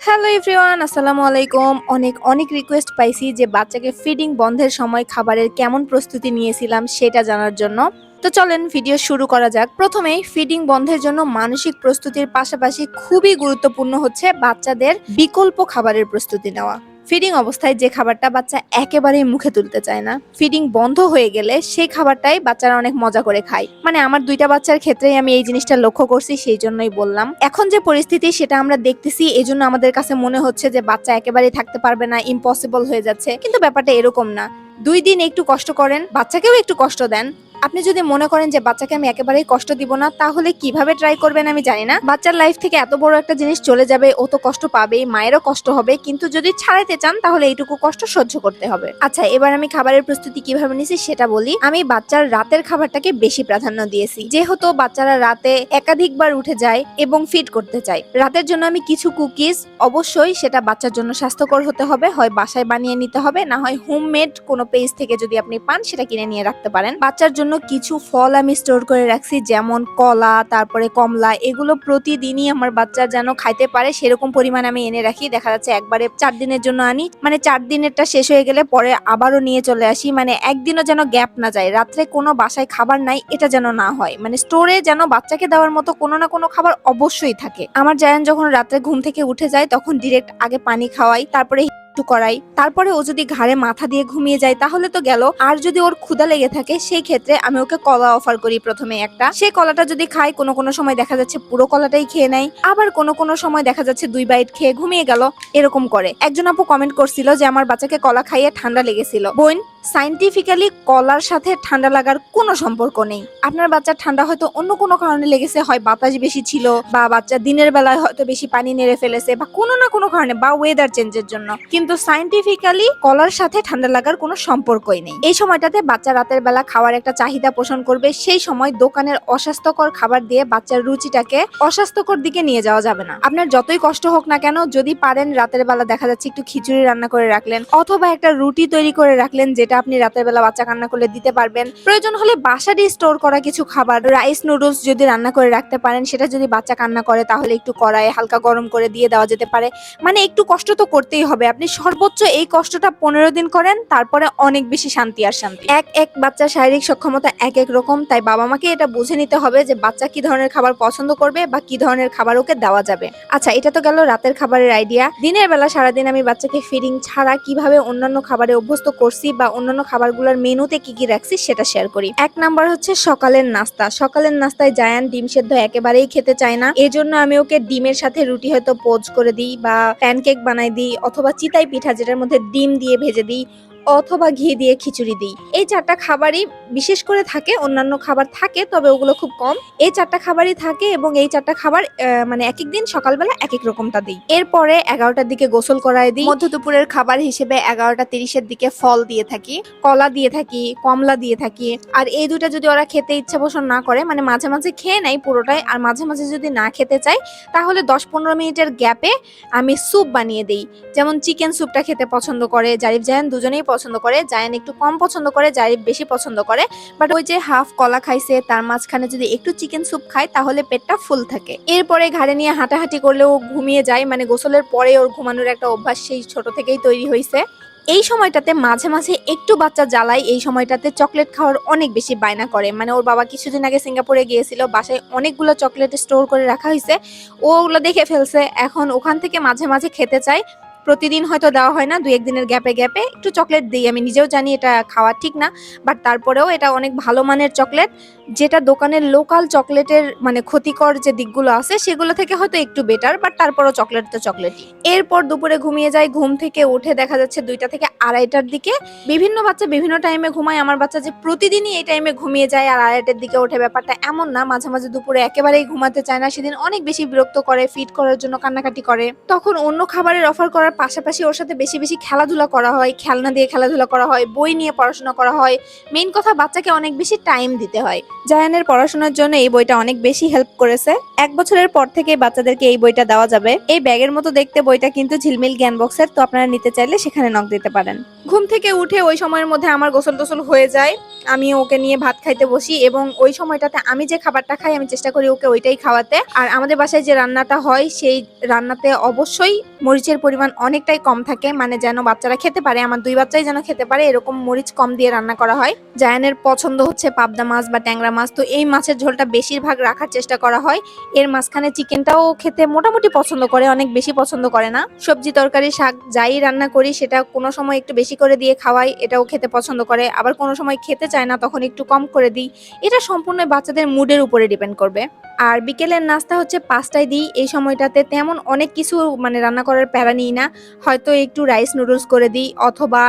Hello everyone আসসালামু আলাইকুম অনেক অনেক রিকোয়েস্ট পাইছি যে বাচ্চাকে ফিডিং বন্ধের সময় খাবারের কেমন প্রস্তুতি নিয়েছিলাম সেটা জানার জন্য। তো চলেন ভিডিও শুরু করা যাক। প্রথমেই ফিডিং বন্ধের জন্য মানসিক প্রস্তুতির পাশাপাশি খুবই গুরুত্বপূর্ণ হচ্ছে বাচ্চাদের বিকল্প খাবারের প্রস্তুতি নেওয়া। ফিডিং অবস্থায় যে খাবারটা বাচ্চা একেবারেই মুখে তুলতে চায় না। ফিডিং বন্ধ হয়ে গেলে সেই খাবারটাই বাচ্চারা অনেক মজা করে খায়। মানে আমার দুইটা বাচ্চার ক্ষেত্রেই আমি এই জিনিসটা লক্ষ্য করছি, সেই জন্যই বললাম। এখন যে পরিস্থিতি, সেটা আমরা দেখতেছি এই জন্য আমাদের কাছে মনে হচ্ছে যে বাচ্চা একেবারেই থাকতে পারবে না ইম্পসিবল হয়ে যাচ্ছে। কিন্তু ব্যাপারটা এরকম না। দুই দিন একটু কষ্ট করেন, বাচ্চাকেও একটু কষ্ট দেন। আপনি যদি মনে করেন যে বাচ্চাকে আমি একেবারেই কষ্ট দিব না, তাহলে কীভাবে ট্রাই করবেন আমি জানি না। বাচ্চার লাইফ থেকে এত বড় একটা জিনিস চলে যাবে, ও তো কষ্ট পাবেই, মায়েরও কষ্ট হবে, কিন্তু যদি ছাড়াইতে চান, তাহলে এইটুকু কষ্ট সহ্য করতে হবে। আচ্ছা এবার আমি খাবারের প্রস্তুতি কীভাবে নিয়েছি সেটা বলি। আমি বাচ্চার রাতের খাবারটাকে বেশি প্রাধান্য দিয়েছি। যেহেতু বাচ্চারা রাতে একাধিকবার উঠে যায় এবং ফিট করতে চায়। রাতের জন্য আমি কিছু কুকিজ অবশ্যই সেটা বাচ্চার জন্য স্বাস্থ্যকর হতে হবে, হয় বাসায় বানিয়ে নিতে হবে, না হয় হোমমেড কোনো পেজ থেকে যদি আপনি পান, সেটা কিনে নিয়ে রাখতে পারেন। বাচ্চার জন্য কিছু ফল আমি স্টোর করে রাখছি, যেমন কলা, তারপরে কমলা, এগুলো প্রতিদিনই আমার বাচ্চা যেন খাইতে পারে, সেরকম পরিমাণ আমি এনে রাখি। দেখা যাচ্ছে একবারে চার দিনের জন্য আনি মানে চার দিনেরটা শেষ হয়ে গেলে পরে আবারও নিয়ে চলে আসি মানে একদিনও যেন গ্যাপ না যায়। রাত্রে কোনো বাসায় খাবার নাই, এটা যেন না হয়। মানে স্টোরে যেন বাচ্চাকে দেওয়ার মতো কোনো না কোনো খাবার অবশ্যই থাকে। আমার জায়ান যখন রাত্রে ঘুম থেকে উঠে যায়, তখন ডিরেক্ট আগে পানি খাওয়াই, তারপরে একটু করাই তারপরে ও যদি ঘাড়ে মাথা দিয়ে ঘুমিয়ে যায়, তাহলে তো গেল। আর যদি ওর ক্ষুদা লেগে থাকে, সেই ক্ষেত্রে আমি ওকে কলা অফার করি প্রথমে একটা। সেই কলাটা যদি খায়, কোনো কোনো সময় দেখা যাচ্ছে পুরো কলাটাই খেয়ে নেয়। আবার কোনো কোনো সময় দেখা যাচ্ছে দুই বাইট খেয়ে ঘুমিয়ে গেল। এরকম করে। একজন আপু কমেন্ট করছিল যে, আমার বাচ্চাকে কলা খাইয়ে ঠান্ডা লেগেছিল। বোন সাইন্টিফিক্যালি কলার সাথে ঠান্ডা লাগার কোনো সম্পর্ক নেই। আপনার বাচ্চার ঠান্ডা হয়তো অন্য কোনো কারণে লেগেছে, হয় বাতাস বেশি ছিল বা বাচ্চা দিনের বেলায় হয়তো বেশি পানি নেড়ে ফেলেছে বা কোনো না কোনো কারণে বা ওয়েদার চেঞ্জের জন্য। কিন্তু সাইন্টিফিক্যালি কলার সাথে ঠান্ডা লাগার কোনো সম্পর্কই নেই। এই সময়টাতে বাচ্চা রাতের বেলা খাওয়ার একটা চাহিদা পোষণ করবে, সেই সময় দোকানের অস্বাস্থ্যকর খাবার দিয়ে বাচ্চার রুচিটাকে অস্বাস্থ্যকর দিকে নিয়ে যাওয়া যাবে না। আপনার যতই কষ্ট হোক না কেন, যদি পারেন রাতের বেলা দেখা যাচ্ছে একটু খিচুড়ি রান্না করে রাখলেন, অথবা একটা রুটি তৈরি করে রাখলেন যেটা আপনি রাতের বেলা বাচ্চা কান্না করলে দিতে পারবেন। প্রয়োজন হলে বাসারই স্টোর করা কিছু খাবার রাইস নুডলস যদি রান্না করে রাখতে পারেন, সেটা যদি বাচ্চা কান্না করে তাহলে একটু কড়াইয়ে হালকা গরম করে দিয়ে দেওয়া যেতে পারে। মানে একটু কষ্ট তো করতেই হবে, আপনি সর্বোচ্চ এই কষ্টটা পনেরো দিন করেন, তারপরে অনেক বেশি শান্তি আর শান্তি। এক এক বাচ্চার শারীরিক সক্ষমতা এক এক রকম, তাই বাবা মাকে এটা বুঝে নিতে হবে যে বাচ্চা কি ধরনের খাবার পছন্দ করবে বা কি ধরনের খাবার ওকে দেওয়া যাবে। আচ্ছা এটা তো গেল রাতের খাবারের আইডিয়া। দিনের বেলা সারাদিন আমি বাচ্চাকে ফিডিং ছাড়া কীভাবে অন্যান্য খাবারে অভ্যস্ত করছি বা অন্যান্য খাবারগুলোর মেনুতে কি কি রাখছি সেটা শেয়ার করি। এক নাম্বার হচ্ছে সকালের নাস্তা। সকালের নাস্তায় জায়ান ডিম সেদ্ধ একেবারেই খেতে চায় না। এজন্য আমি ওকে ডিমের সাথে রুটি হয়তো পোজ করে দিই বা প্যানকেক বানাই দিই অথবা চিতাই পিঠা যেটার মধ্যে ডিম দিয়ে ভেজে দিই অথবা ঘি দিয়ে খিচুড়ি দিই। এই চারটা খাবারই বিশেষ করে থাকে, অন্যান্য খাবার থাকে, তবে ওগুলো খুব কম। এই চারটা খাবারই থাকে এবং এই চারটা খাবার মানে এক এক দিন সকালবেলা এক এক রকমটা দিই। এরপরে এগারোটার দিকে গোসল করায় দিই। মধ্য দুপুরের খাবার হিসেবে এগারোটা তিরিশের দিকে ফল দিয়ে থাকি, কলা দিয়ে থাকি, কমলা দিয়ে থাকি। আর এই দুটা যদি ওরা খেতে ইচ্ছা পোষণ না করে মানে মাঝে মাঝে খেয়ে নেয় পুরোটাই, আর মাঝে মাঝে যদি না খেতে চায় তাহলে দশ পনেরো মিনিটের গ্যাপে আমি স্যুপ বানিয়ে দিই। যেমন চিকেন স্যুপটা খেতে পছন্দ করে, জারিফ জায়ান দুজনেই পছন্দ করে, জায়ান একটু কম পছন্দ করে, জারিফ বেশি পছন্দ করে। বাট ওই যে হাফ কলা খাইছে, তার মাঝখানে যদি একটু চিকেন স্যুপ খায়, তাহলে পেটটা ফুল থাকে। এরপরে ঘাড়ে নিয়ে হাঁটাহাঁটি করলেও ঘুমিয়ে যায় মানে গোসলের পরে ওর ঘুমানোর একটা অভ্যাস সেই ছোট থেকেই তৈরি হয়েছে এই সময়টাতে মাঝে মাঝে একটু বাচ্চা জ্বালায়, এই সময়টাতে চকলেট খাওয়ার অনেক বেশি বায়না করে। মানে ওর বাবা কিছুদিন আগে সিঙ্গাপুরে গিয়েছিল, বাসায় অনেকগুলো চকলেট স্টোর করে রাখা হয়েছে ও ওগুলো দেখে ফেলছে, এখন ওখান থেকে মাঝে মাঝে খেতে চায়। প্রতিদিন হয়তো দেওয়া হয় না, দুই একদিনের গ্যাপে গ্যাপে। একটু চকলেট দিই। আমি নিজেও জানি এটা খাওয়া ঠিক না বাট তারপরেও এটা অনেক ভালো মানের চকলেট যেটা দোকানের লোকাল চকলেটের মানে ক্ষতিকর যে দিকগুলো আছে, সেগুলো থেকে হয়তো একটু বেটার বাট তারপরও চকলেট তো চকলেটই এরপর দুপুরে ঘুমিয়ে যায় ঘুম থেকে উঠে দেখা যাচ্ছে দুইটা থেকে আড়াইটার দিকে। বিভিন্ন বাচ্চা বিভিন্ন টাইমে ঘুমায়। আমার বাচ্চা যে প্রতিদিনই এই টাইমে ঘুমিয়ে যায় আর আড়াইটার দিকে ওঠে, ব্যাপারটা এমন না। মাঝে মাঝে দুপুরে একেবারেই ঘুমাতে চায় না। সেদিন অনেক বেশি বিরক্ত করে ফিট করার জন্য কান্নাকাটি করে। তখন অন্য খাবারের অফার করার পাশাপাশি ওর সাথে বেশি বেশি খেলাধুলা করা হয়, খেলনা দিয়ে খেলাধুলা করা হয়, বই নিয়ে পড়াশোনা করা হয়। মেইন কথা, বাচ্চাকে অনেক বেশি টাইম দিতে হয়। জায়ানের পড়াশোনার জন্য এই বইটা অনেক বেশি হেল্প করেছে। এক বছরের পর থেকে বাচ্চাদেরকে এই বইটা দেওয়া যাবে। এই ব্যাগের মতো দেখতে বইটা কিন্তু ঝিলমিল জ্ঞান বক্সের তো আপনারা নিতে চাইলে সেখানে নক দিতে পারেন। ঘুম থেকে উঠে ওই সময়ের মধ্যে আমার গোসল টোসল হয়ে যায়। আমি ওকে নিয়ে ভাত খাইতে বসি এবং ওই সময়টাতে আমি যে খাবারটা খাই, আমি চেষ্টা করি ওকে ওইটাই খাওয়াতে। আর আমাদের বাসায় যে রান্নাটা হয়, সেই রান্নাতে অবশ্যই মরিচের পরিমাণ অনেকটাই কম থাকে মানে যেন বাচ্চারা খেতে পারে, আমার দুই বাচ্চাই যেন খেতে পারে, এরকম মরিচ কম দিয়ে রান্না করা হয়। জায়ানের পছন্দ হচ্ছে পাবদা মাছ বা ট্যাংরা মাছ, তো এই মাছের ঝোলটা বেশিরভাগ রাখার চেষ্টা করা হয়। এর মাঝখানে চিকেনটাও খেতে মোটামুটি পছন্দ করে, অনেক বেশি পছন্দ করে না। সবজি তরকারি, শাক যাই রান্না করি, সেটা কোনো সময় একটু বেশি করে দিয়ে খাওয়াই, এটাও খেতে পছন্দ করে। আবার কোনো সময় খেতে চায় না, তখন একটু কম করে দিই। এটা সম্পূর্ণ বাচ্চাদের মুডের উপরে ডিপেন্ড করবে। আর বিকেলের নাস্তা হচ্ছে পাঁচটায় দিই, এই সময়টাতে তেমন অনেক কিছু মানে রান্না করার প্যারা নিই না। হয়তো একটু রাইস নুডলস করে দিই অথবা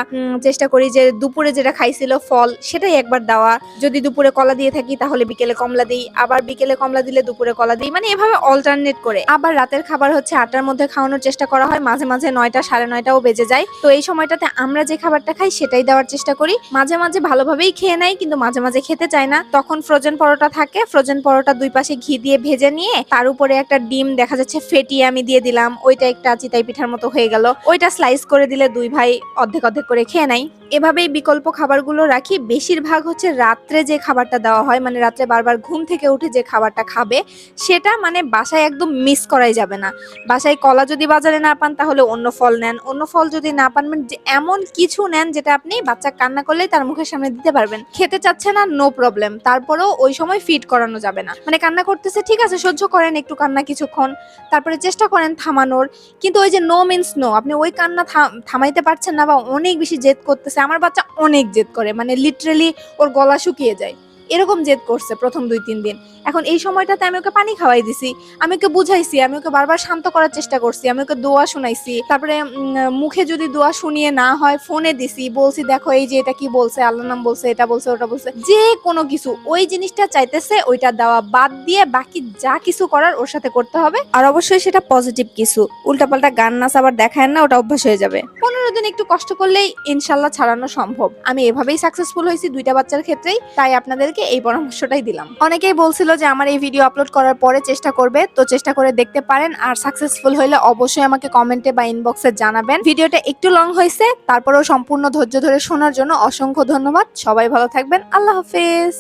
চেষ্টা করি যে দুপুরে যেটা খাইছিল ফল সেটাই একবার দেওয়া। যদি দুপুরে কলা দিয়ে থাকি তাহলে বিকেলে কমলা দিই, আবার বিকেলে কমলা দিলে দুপুরে কলা দিই মানে এভাবে অল্টারনেট করে। আবার রাতের খাবার হচ্ছে আটটার মধ্যে খাওয়ানোর চেষ্টা করা হয়, মাঝে মাঝে নয়টা সাড়ে নয়টাও বেজে যায়। তো এই সময়টাতে আমরা যে খাবারটা খাই সেটাই দেওয়ার চেষ্টা করি। মাঝে মাঝে ভালোভাবেই খেয়ে নেয়, কিন্তু মাঝে মাঝে খেতে চায় না। তখন ফ্রোজেন পরোটা থাকে ফ্রোজেন পরোটা দুই পাশে ঘি দিয়ে ভেজে নিয়ে তার উপরে একটা ডিম, দেখা যাচ্ছে ফেটিয়ে আমি দিয়ে দিলাম, ওইটা একটা চিতাই পিঠার মতো হয়ে গেল। ওইটা স্লাইস করে দিলে দুই ভাই অর্ধেক অর্ধেক করে খেয়ে নেয়। এভাবেই বিকল্প খাবারগুলো রাখি। বেশিরভাগ হচ্ছে রাত্রে যে খাবারটা দেওয়া হয় মানে রাত্রে বারবার ঘুম থেকে উঠে যে খাবারটা খাবে, সেটা মানে বাসায় একদম মিস করাই যাবে না। বাসায় কলা যদি বাজারে না পান, তাহলে অন্য ফল নেন। অন্য ফল যদি না পান মানে এমন কিছু নেন যেটা আপনি বাচ্চা কান্না করলেই তার মুখের সামনে দিতে পারবেন। খেতে চাচ্ছে না নো প্রবলেম তারপরেও ওই সময় ফিট করানো যাবে না। মানে কান্না করতেছে, ঠিক আছে, সহ্য করেন, একটু কান্না কিছুক্ষণ। তারপরে চেষ্টা করেন থামানোর। কিন্তু ওই যে নো মিন্স নো আপনি ওই কান্না থাম- থামাইতে পারছেন না বা অনেক বেশি জেদ করতেছে। আমার বাচ্চা অনেক জেদ করে। মানে লিটারেলি ওর গলা শুকিয়ে যায়। এরকম জেদ করছে প্রথম দুই, তিন দিন। এখন এই সময়টাতে আমি ওকে পানি খাওয়াই দিছি, আমি ওকে বুঝাইছি, আমি ওকে বারবার শান্ত করার চেষ্টা করছি, আমি ওকে দোয়া শোনাইছি। তারপরে মুখে যদি দোয়া শুনিয়ে না হয়, ফোনে দিছি, বলছি, দেখো, এই যে এটা কি বলছে আল্লাহ নাম বলছে, এটা বলছে, ওটা বলছে। যে কোনো কিছু, ওই জিনিসটা চাইতেছে, ওইটা দেওয়া বাদ দিয়ে বাকি যা কিছু করার ওর সাথে করতে হবে। আর অবশ্যই সেটা পজিটিভ কিছু। উল্টাপাল্টা গান নাচ আবার দেখায় না, ওটা অভ্যাস হয়ে যাবে। পনেরো দিন একটু কষ্ট করলেই ইনশাল্লাহ ছাড়ানো সম্ভব। আমি এভাবেই সাকসেসফুল হয়েছি দুইটা বাচ্চার ক্ষেত্রেই। তাই আপনাদেরকে এই পরামর্শটাই দিলাম। অনেকেই বলছিল যে আমার এই ভিডিও আপলোড করার পরে চেষ্টা করবে, তো চেষ্টা করে দেখতে পারেন আর সাকসেসফুল হলে অবশ্যই আমাকে কমেন্টে বা ইনবক্সে জানাবেন। ভিডিওটা একটু লং হয়েছে, তারপরেও সম্পূর্ণ ধৈর্য ধরে শোনার জন্য অসংখ্য ধন্যবাদ। সবাই ভালো থাকবেন, আল্লাহ হাফেজ।